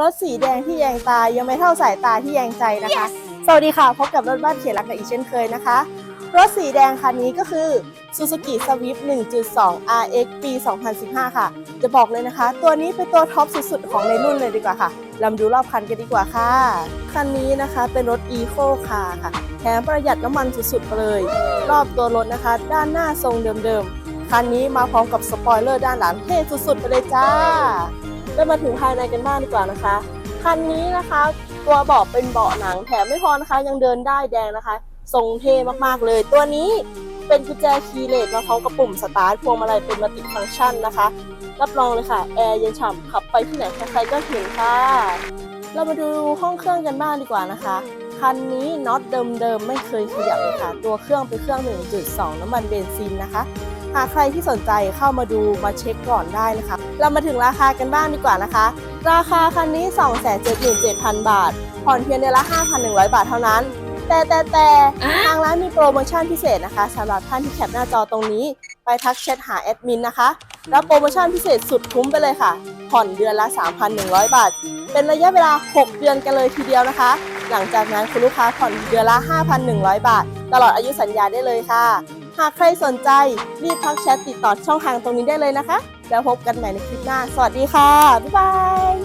รถสีแดงที่แยงตายังไม่เท่าสายตาที่แยงใจนะคะ สวัสดีค่ะพบกับรถบ้านเขียนรักกับอีกเช่นเคยนะคะ รถสีแดงคันนี้ก็คือ Suzuki Swift 1.2 RX ปี 2015 ค่ะ จะบอกเลยนะคะ ตัวนี้เป็นตัวท็อปสุดๆ ของในรุ่นเลยดีกว่าค่ะเรามาดูรอบคันกันดีกว่าค่ะ คันนี้นะคะเป็นรถ Eco Car ค่ะ แถมประหยัดน้ำมันสุดๆไปเลย รอบตัวรถนะคะ ด้านหน้าทรงเดิมๆ คันนี้มาพร้อมกับสปอยเลอร์ด้านหลังเท่สุดๆ ไปเลยจ้า ได้มาถึงภายในกันบ้างดีกว่านะคะ คันนี้นะคะ ตัวเบาะเป็นเบาะหนังแถมไม่พอนะคะ ยังเดินได้แดงนะคะ ทรงเท่มากๆเลย ตัวนี้เป็นกุญแจคีย์เลสมาพร้อมกับปุ่มสตาร์ทพวงมาลัยเป็นมัลติฟังก์ชันนะคะ รับรองเลยค่ะ แอร์เย็นฉ่ำขับไปที่ไหนใครๆก็เห็นค่ะ เรามาดูห้องเครื่องกันบ้างดีกว่านะคะคันนี้น็อตเดิมๆไม่เคยขยับเลยค่ะ ตัวเครื่องเป็นเครื่อง 1.2 น้ำมันเบนซินนะคะ หากใครที่สนใจเข้ามาดูมาเช็คก่อนได้นะคะ เรามาถึงราคากันบ้างดีกว่านะคะ ราคาคันนี้ 277,000 บาท ผ่อนเพียงเดือนละ 5,100 บาทเท่านั้น แต่แต่แต่ทางร้านมีโปรโมชั่นพิเศษนะคะสำหรับท่านที่แคปหน้าจอตรงนี้ ไปทักแชทหาแอดมินนะคะ รับโปรโมชั่นพิเศษสุดคุ้มไปเลยค่ะ ผ่อนเดือนละ 3,100 บาท เป็นระยะเวลา 6 เดือนกันเลยทีเดียวนะคะ หลังจากนั้นคุณลูกค้าผ่อนเดือนละ 5,100 บาท ตลอดอายุสัญญาได้เลยค่ะ หากใครสนใจรีบทักแชทติดต่อช่องทางตรงนี้ได้เลยนะคะ แล้วพบกันใหม่ในคลิปหน้า สวัสดีค่ะ บ๊ายบาย